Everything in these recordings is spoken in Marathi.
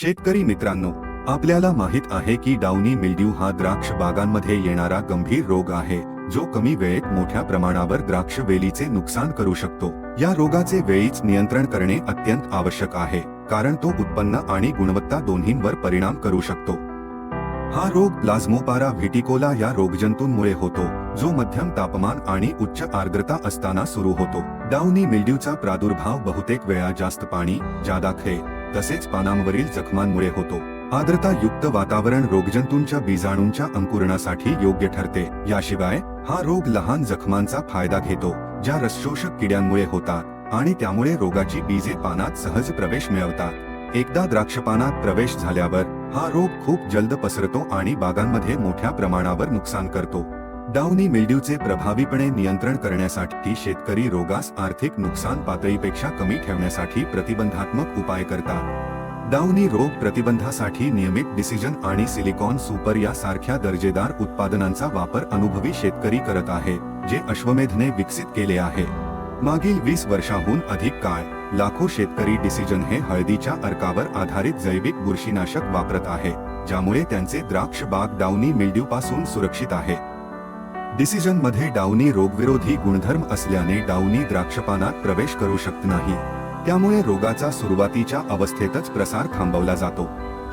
शेतकरी मित्रांनो आपल्याला माहीत आहे की डाउनी मिल्ड्यू हा द्राक्ष बागांमध्ये येणारा गंभीर रोग आहे जो कमी वेळेत मोठ्या प्रमाणावर द्राक्ष वेलीचे नुकसान करू शकतो. या रोगाचे वेळीच नियंत्रण करणे अत्यंत आवश्यक आहे कारण तो उत्पन्न आणि गुणवत्ता दोन्हींवर परिणाम करू शकतो. हा रोग प्लाझ्मोपारा व्हिटिकोला या रोगजंतूंमुळे होतो जो मध्यम तापमान आणि उच्च आर्द्रता असताना सुरू होतो. डाउनी मिल्ड्यूचा प्रादुर्भाव बहुतेक वेळा जास्त पाणी जादा खे तसेच पानांवरील जखमांमुळे होतो. आर्द्रता युक्त वातावरण रोगजंतूंच्या बीजाणूंच्या अंकुरणासाठी योग्य ठरते. याशिवाय हा रोग लहान जखमांचा फायदा घेतो ज्या रसशोषक किड्यांमुळे होतात आणि त्यामुळे रोगाची बीजे पानात सहज प्रवेश मिळवतात. एकदा द्राक्षपानात प्रवेश झाल्यावर हा रोग खूप जलद पसरतो आणि बागांमध्ये मोठ्या प्रमाणावर नुकसान करतो. डाउनी मिल्ड्यूचे प्रभावीपणे नियंत्रण करण्यासाठी शेतकरी रोगास आर्थिक नुकसान पातळीपेक्षा कमी ठेवण्यासाठी प्रतिबंधात्मक उपाय करतात. डाउनी रोग प्रतिबंधासाठी नियमित डिसिजन आणि सिलिकॉन सुपर यासारख्या दर्जेदार उत्पादनांचा वापर अनुभवी शेतकरी करत आहे, जे अश्वमेधने विकसित केले आहे. मागील वीस वर्षाहून अधिक काळ, लाखो शेतकरी डिसिजन हे हळदीच्या अर्कावर आधारित जैविक बुरशीनाशक वापरत आहे, ज्यामुळे त्यांचे द्राक्ष बाग डाउनी मिल्ड्यू पासून सुरक्षित आहे. डिसिजनमध्ये डाउनी रोगविरोधी गुणधर्म असल्याने डाउनी द्राक्षपानात प्रवेश करू शकत नाही. त्यामुळे रोगाचा सुरुवातीच्या अवस्थेतच प्रसार थांबवला जातो.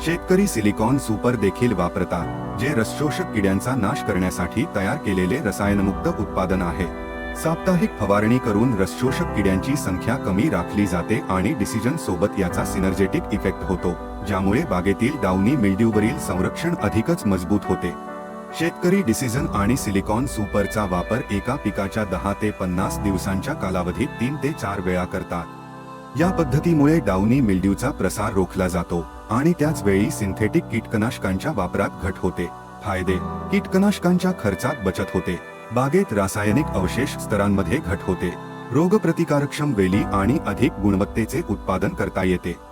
शेतकरी सिलिकॉन सुपर देखील वापरतात जे रसशोषक किड्यांचा नाश करण्यासाठी तयार केलेले रसायनमुक्त उत्पादन आहे. साप्ताहिक फवारणी करून रसशोषक किड्यांची संख्या कमी राखली जाते आणि डिसिजन सोबत याचा सिनर्जेटिक इफेक्ट होतो ज्यामुळे बागेतील डाउनी मिल्ड्यूवरील संरक्षण अधिकच मजबूत होते. शेतकरी डिसिजन आणि सिलिकॉन सुपरचा वापर एका पिकाच्या दहा ते पन्नास दिवसांच्या कालावधीत तीन ते चार वेळा करतात. या पद्धतीमुळे डाउनी मिल्ड्यूचा प्रसार रोखला जातो आणि त्याच वेळी सिंथेटिक कीटकनाशकांच्या वापरात घट होते. फायदे कीटकनाशकांच्या खर्चात बचत होते. बागेत रासायनिक अवशेष स्तरांमध्ये घट होते. रोगप्रतिकारक्षम वेली आणि अधिक गुणवत्तेचे उत्पादन करता येते.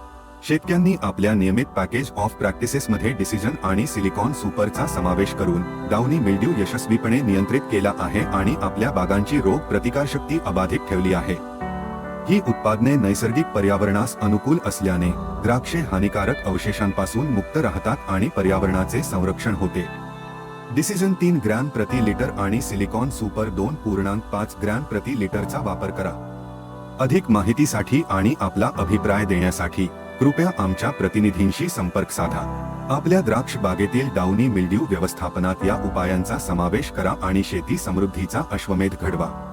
शेतकऱ्यांनी आपल्या नियमित पॅकेज ऑफ प्रॅक्टिसेसमध्ये डिसिजन आणि सिलिकॉन सुपरचा समावेश करून डाउनी मिल्ड्यू यशस्वीपणे नियंत्रित केला आहे आणि आपल्या बागांची रोग प्रतिकारशक्ती अबाधित ठेवली आहे. ही उत्पादने नैसर्गिक पर्यावरणास अनुकूल असल्याने द्राक्षे हानिकारक अवशेषांपासून मुक्त राहतात आणि पर्यावरणाचे संरक्षण होते. डिसिजन तीन ग्रॅम प्रति लिटर आणि सिलिकॉन सुपर दोन पूर्णांक पाच ग्रॅम प्रति लिटरचा वापर करा. अधिक माहितीसाठी आणि आपला अभिप्राय देण्यासाठी कृपया आमच्या प्रतिनिधींशी संपर्क साधा. आपल्या द्राक्ष बागेतील डाउनी मिल्ड्यू व्यवस्थापनात या उपायांचा समावेश करा आणि शेती समृद्धीचा अश्वमेध घडवा.